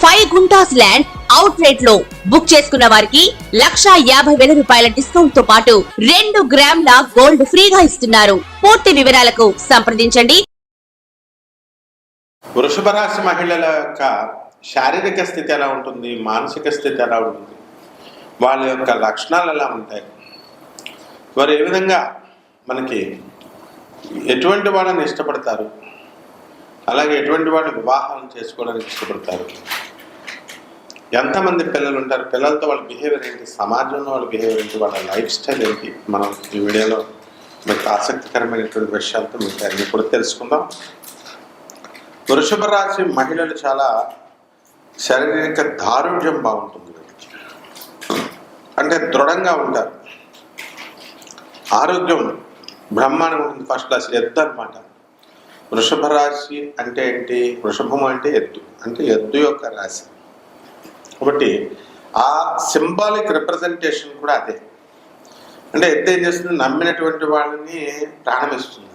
Five guntas land out రేట్లో book చేసుకున్న వారికి లక్షా యాభై వేల రూపాయల డిస్కౌంట్తో పాటు రెండు గ్రాముల గోల్డ్ ఫ్రీగా ఇస్తున్నారు. పూర్తి వివరాలకు సంప్రదించండి. వృషభ రాశి మహిళల యొక్క శారీరక స్థితి ఎలా ఉంటుంది? మానసిక స్థితి ఎలా ఉంటుంది? వాళ్ళ యొక్క లక్షణాలు ఎలా ఉంటాయి? వారు ఏ విధంగా మనకి ఎటువంటి వాళ్ళని ఇష్టపడతారు? అలాగే ఎటువంటి వాళ్ళు వివాహం చేసుకోవడానికి ఇష్టపడతారు? ఎంతమంది పిల్లలు ఉంటారు? పిల్లలతో వాళ్ళ బిహేవియర్ ఏంటి? సమాజంలో వాళ్ళ బిహేవియర్ ఏంటి? వాళ్ళ లైఫ్ స్టైల్ ఏంటి? మనం ఈ వీడియోలో మీకు ఆసక్తికరమైనటువంటి విషయాలతో మీకు అన్ని కూడా తెలుసుకుందాం. వృషభ రాశి మహిళలు చాలా శారీరక దారుఢ్యం బాగుంటుంది అంటే దృఢంగా ఉంటారు. ఆరోగ్యం బ్రహ్మాండంగా ఉంటుంది. ఫస్ట్ క్లాస్ ఎద్దు అనమాట వృషభ రాశి అంటే ఏంటి? వృషభం అంటే ఎద్దు అంటే ఎద్దు యొక్క రాశి. కాబట్టి ఆ సింబాలిక్ రిప్రజెంటేషన్ కూడా అదే. అంటే ఎద్దు ఏం చేస్తుంది? నమ్మినటువంటి వాళ్ళని ప్రాణమిస్తుంది.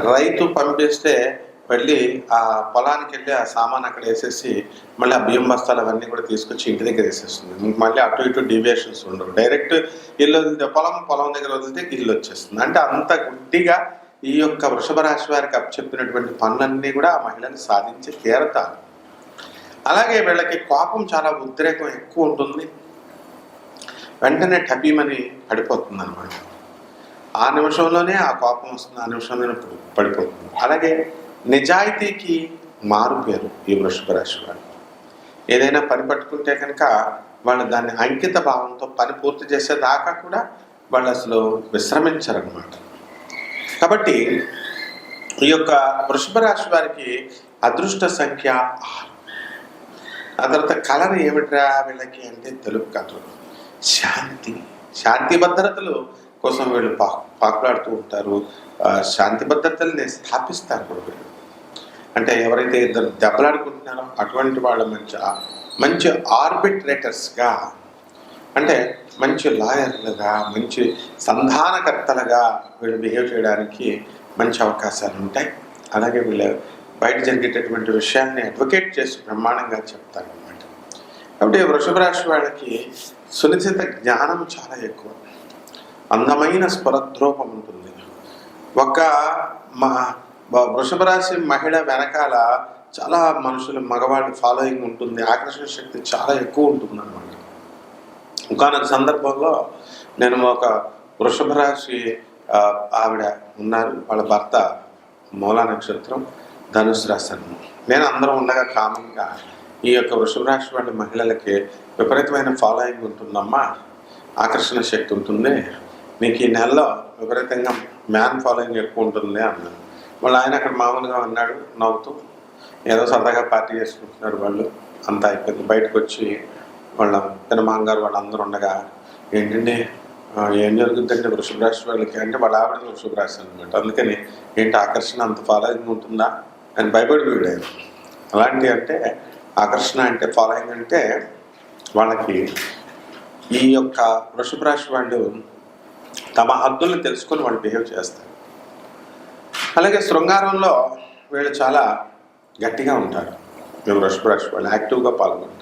రైతు పంపిస్తే వెళ్ళి ఆ పొలానికి వెళ్ళి ఆ సామాన్ అక్కడ వేసేసి మళ్ళీ ఆ బియ్యం బస్తాలు అవన్నీ కూడా తీసుకొచ్చి ఇంటి దగ్గర వేసేస్తుంది. మళ్ళీ అటు ఇటు డీవియేషన్స్ ఉండవు. డైరెక్ట్ ఇల్లు వదిలితే పొలం పొలం దగ్గర వదిలితే ఇల్లు వచ్చేస్తుంది. అంటే అంత గుడ్డిగా ఈ యొక్క వృషభ రాశి వారికి అప్పచెప్పినటువంటి పనులన్నీ కూడా ఆ మహిళను సాధించి తీరతారు. అలాగే వీళ్ళకి కోపం చాలా ఉద్రేకం ఎక్కువ ఉంటుంది. వెంటనే టపీమని పడిపోతుంది అనమాట ఆ నిమిషంలోనే ఆ కోపం వస్తుంది ఆ నిమిషంలోనే పడి- పడిపోతుంది. అలాగే నిజాయితీకి మారు పేరు ఈ వృషభ రాశి వాళ్ళు ఏదైనా పని పట్టుకుంటే కనుక వాళ్ళు దాన్ని అంకిత భావంతో పని పూర్తి చేసేదాకా కూడా వాళ్ళు అసలు విశ్రమించరనమాట కాబట్టి ఈ యొక్క వృషభ రాశి వారికి అదృష్ట సంఖ్య ఆరు. ఆ తర్వాత కలర్ ఏమిట్రా వీళ్ళకి అంటే తెలుపు కథలు శాంతి. శాంతి భద్రతలు కోసం వీళ్ళు పా పాకులాడుతూ ఉంటారు. శాంతి భద్రతల్ని స్థాపిస్తారు కూడా వీళ్ళు. అంటే ఎవరైతే ఇద్దరు దెబ్బలాడుకుంటున్నారో అటువంటి వాళ్ళ మంచి మంచి ఆర్బిట్రేటర్స్గా అంటే మంచి లాయర్లుగా మంచి సంధానకర్తలుగా వీళ్ళు బిహేవ్ చేయడానికి మంచి అవకాశాలు ఉంటాయి. అలాగే వీళ్ళు బయట జరిగేటటువంటి విషయాన్ని అడ్వకేట్ చేసి బ్రహ్మాండంగా చెప్తారు అనమాట కాబట్టి వృషభ రాశి వాళ్ళకి సునిశ్చిత జ్ఞానం చాలా ఎక్కువ. అందమైన స్వరద్రోపం ఉంటుంది. ఒక మా వృషభ రాశి మహిళ వెనకాల చాలా మనుషులు మగవాళ్ళు ఫాలోయింగ్ ఉంటుంది. ఆకర్షణ శక్తి చాలా ఎక్కువ ఉంటుంది అనమాట ఒకనొక సందర్భంలో నేను ఒక వృషభ రాశి ఆవిడ ఉన్నారు. వాళ్ళ భర్త మూలా నక్షత్రం ధనుసు రాశి అన్నమాట. నేను అందరం ఉండగా కామన్గా ఈ యొక్క వృషభ రాశి వాళ్ళ మహిళలకి విపరీతమైన ఫాలోయింగ్ ఉంటుందమ్మా. ఆకర్షణ శక్తి ఉంటుంది. మీకు ఈ నెలలో విపరీతంగా మ్యాన్ ఫాలోయింగ్ ఎక్కువ ఉంటుంది అన్నాను వాళ్ళు ఆయన అక్కడ మామూలుగా ఉన్నాడు నవ్వుతూ ఏదో సరదాగా పార్టీ చేసుకుంటున్నారు వాళ్ళు. అంతా అయిపోయింది. బయటకు వచ్చి వాళ్ళ పినమాంగారు వాళ్ళందరూ ఉండగా ఏంటంటే ఏం జరుగుతుందంటే వృషభ రాశి వాళ్ళకి అంటే వాళ్ళ ఆవిడ వృషభ రాశి అనమాట అందుకని ఏంటి ఆకర్షణ అంత ఫాలోయింగ్ ఉంటుందా అని భయపడి వీడారు అలాంటి అంటే ఆకర్షణ అంటే ఫాలోయింగ్ అంటే వాళ్ళకి ఈ యొక్క వృషభ రాశి వాళ్ళు తమ హద్దుల్ని తెలుసుకొని వాళ్ళు బిహేవ్ చేస్తారు. అలాగే శృంగారంలో వీళ్ళు చాలా గట్టిగా ఉంటారు. వృషభ రాశి వాళ్ళు యాక్టివ్గా పాల్గొంటారు.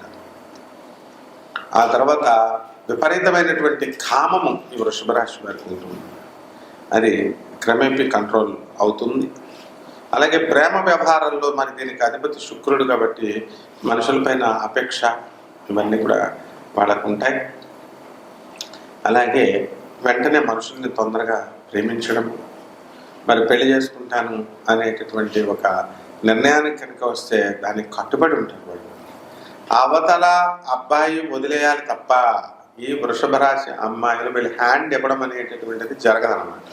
ఆ తర్వాత విపరీతమైనటువంటి కామము ఈ వృషభ రాశి వారికి ఉంటుంది. అది క్రమేపీ కంట్రోల్ అవుతుంది. అలాగే ప్రేమ వ్యవహారంలో మరి దీనికి అధిపతి శుక్రుడు కాబట్టి మనుషులపైన అపేక్ష ఇవన్నీ కూడా వాళ్ళకు ఉంటాయి. అలాగే వెంటనే మనుషుల్ని తొందరగా ప్రేమించడం మరి పెళ్ళి చేసుకుంటాను అనేటటువంటి ఒక నిర్ణయానికి కనుక వస్తే దానికి కట్టుబడి ఉంటారు వాళ్ళు. అవతల అబ్బాయి వదిలేయాలి తప్ప ఈ వృషభ రాశి అమ్మాయిలు వీళ్ళు హ్యాండ్ ఇవ్వడం అనేటటువంటిది జరగదనమాట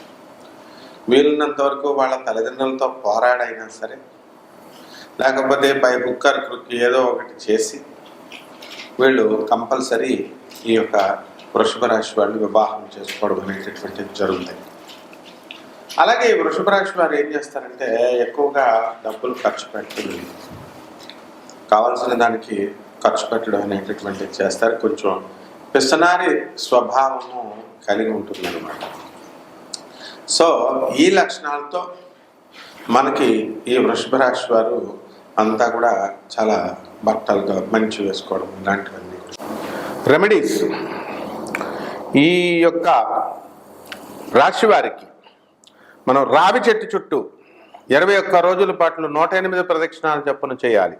వీలున్నంత వరకు వాళ్ళ తల్లిదండ్రులతో పోరాడైనా సరే లేకపోతే పై కుక్కర్ కుక్కి ఏదో ఒకటి చేసి వీళ్ళు కంపల్సరీ ఈ యొక్క వృషభ రాశి వాళ్ళు వివాహం చేసుకోవడం అనేటటువంటిది జరుగుతాయి. అలాగే ఈ వృషభ రాశి వారు ఏం చేస్తారంటే ఎక్కువగా డబ్బులు ఖర్చు పెట్టి కావాల్సిన దానికి ఖర్చు పెట్టడం అనేటటువంటిది చేస్తారు. కొంచెం పిసనారి స్వభావము కలిగి ఉంటుంది అనమాట సో ఈ లక్షణాలతో మనకి ఈ వృషభ రాశి వారు అంతా కూడా చాలా బట్టలుగా మంచి వేసుకోవడం ఇలాంటివన్నీ రెమెడీస్ ఈ యొక్క రాశి వారికి మనం రావి చెట్టు చుట్టూ ఇరవై ఒక్క రోజుల పాటు నూట ఎనిమిది ప్రదక్షిణాలు చొప్పున చేయాలి.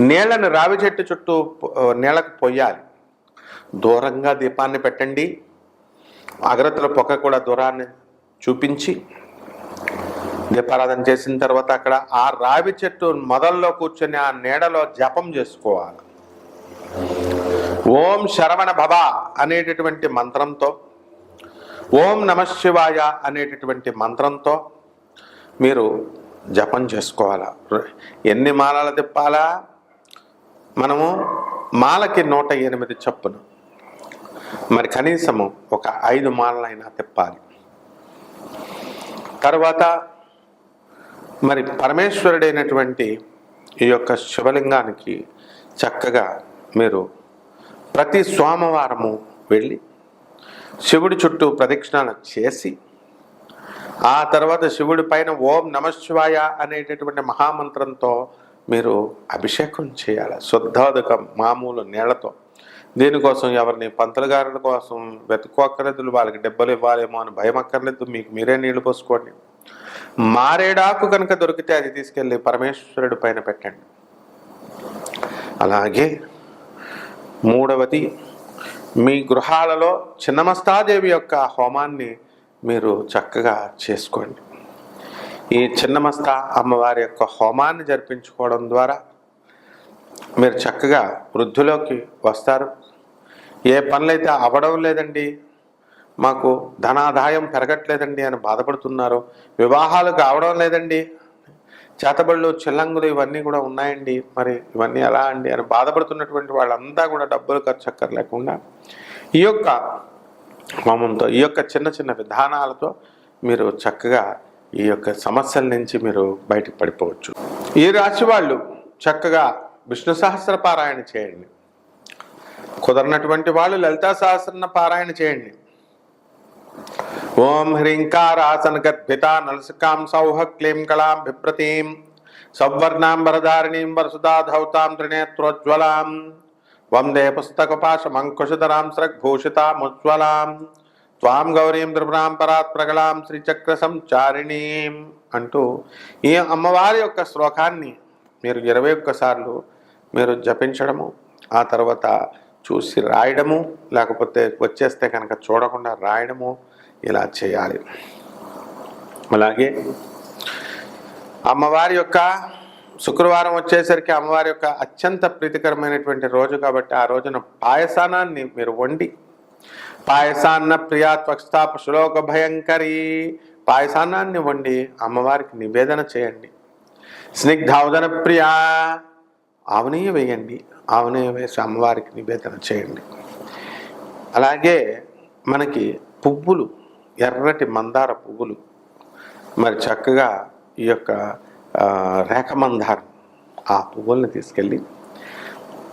నీళ్ళను రావి చెట్టు చుట్టూ నీళ్ళకు పొయ్యాలి. దూరంగా దీపాన్ని పెట్టండి. అగరత్తుల పొక్క కూడా దూరాన్ని చూపించి దీపారాధన చేసిన తర్వాత అక్కడ ఆ రావి చెట్టు మొదల్లో కూర్చొని ఆ నీడలో జపం చేసుకోవాలి. ఓం శరవణ భవ అనేటటువంటి మంత్రంతో ఓం నమశివాయ అనేటటువంటి మంత్రంతో మీరు జపం చేసుకోవాలా. ఎన్ని మాలలు తిప్పాలా? మనము మాలకి నూట ఎనిమిది చొప్పున. మరి కనీసము ఒక ఐదు మాలలైనా తిప్పాలి. తర్వాత మరి పరమేశ్వరుడైనటువంటి ఈ యొక్క శివలింగానికి చక్కగా మీరు ప్రతి సోమవారము వెళ్ళి శివుడి చుట్టూ ప్రదక్షిణాలు చేసి ఆ తర్వాత శివుడి పైన ఓం నమశివాయ అనేటటువంటి మహామంత్రంతో మీరు అభిషేకం చేయాలి? శుద్ధాధిక మామూలు నీళ్ళతో. దీనికోసం ఎవరిని పంతులు గారుల కోసం వెతుక్కోక్కర్లేదు వాళ్ళకి డెబ్బలు ఇవ్వాలేమో అని భయం అక్కర్లేదు మీకు మీరే నీళ్ళు పోసుకోండి. మారేడాకు కనుక దొరికితే అది తీసుకెళ్ళి పరమేశ్వరుడి పైన పెట్టండి. అలాగే మూడవది మీ గృహాలలో చిన్నమస్తాదేవి యొక్క హోమాన్ని మీరు చక్కగా చేసుకోండి. ఈ చిన్నమస్తా అమ్మవారి యొక్క హోమాన్ని జరిపించుకోవడం ద్వారా మీరు చక్కగా వృద్ధిలోకి వస్తారు. ఏ పనులైతే అవ్వడం లేదండి మాకు ధనాదాయం పెరగట్లేదండి అని బాధపడుతున్నారు వివాహాలు కావడం లేదండి చేతబళ్ళు చిల్లంగులు ఇవన్నీ కూడా ఉన్నాయండి. మరి ఇవన్నీ ఎలా అండి అని బాధపడుతున్నటువంటి వాళ్ళంతా కూడా డబ్బులు ఖర్చు అక్కర్లేకుండా ఈ యొక్క హోమంతో ఈ యొక్క చిన్న చిన్న విధానాలతో మీరు చక్కగా ఈ యొక్క సమస్యల నుంచి మీరు బయటకు పడిపోవచ్చు. ఈ రాశి వాళ్ళు చక్కగా విష్ణు సహస్ర పారాయణ చేయండి. కుదరనటువంటి వాళ్ళు లలితా సహస్రన పారాయణ చేయండి. ఓం హ్రీంకారాసన గర్భిత నలసికాం సౌహ క్లీం కళాం బిప్రతీం సౌవర్ణాం వరసుదా ధౌతాం త్రినేత్రోజ్వలాం. వందే పుస్తకపాశమంకుశధరాం స్రగ్భూషితాముజ్వలాం త్వాం గౌరీం త్రిపురాం పరాత్ ప్రగళాం శ్రీచక్ర సంచారిణీం అంటూ ఈ అమ్మవారి యొక్క శ్లోకాన్ని మీరు ఇరవై ఒక్కసార్లు మీరు జపించడము ఆ తర్వాత చూసి రాయడము లేకపోతే వచ్చేస్తే కనుక చూడకుండా రాయడము ఇలా చేయాలి. అలాగే అమ్మవారి యొక్క శుక్రవారం వచ్చేసరికి అమ్మవారి యొక్క అత్యంత ప్రీతికరమైనటువంటి రోజు కాబట్టి ఆ రోజున పాయసానాన్ని మీరు వండి పాయసాన్న ప్రియా త్వక్స్థా పశులోక భయంకరి. పాయసాన్నాన్ని వండి అమ్మవారికి నివేదన చేయండి. స్నిగ్ధావదన ప్రియా ఆవునీయ వేయండి. ఆవునీయ వేసి అమ్మవారికి నివేదన చేయండి. అలాగే మనకి పువ్వులు ఎర్రటి మందార పువ్వులు మరి చక్కగా ఈ యొక్క రేఖ మందారం ఆ పువ్వుల్ని తీసుకెళ్ళి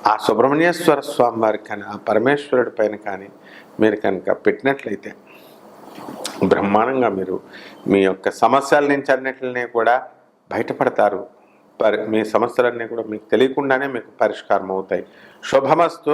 ఆ సుబ్రహ్మణ్యేశ్వర స్వామి వారికి కానీ ఆ పరమేశ్వరుడి పైన కానీ మీరు కనుక పెట్టినట్లయితే బ్రహ్మాండంగా మీరు మీ యొక్క సమస్యల నుంచి అన్నిటిని కూడా బయటపడతారు. పరి మీ సమస్యలన్నీ కూడా మీకు తెలియకుండానే మీకు పరిష్కారం అవుతాయి. శుభమస్తు.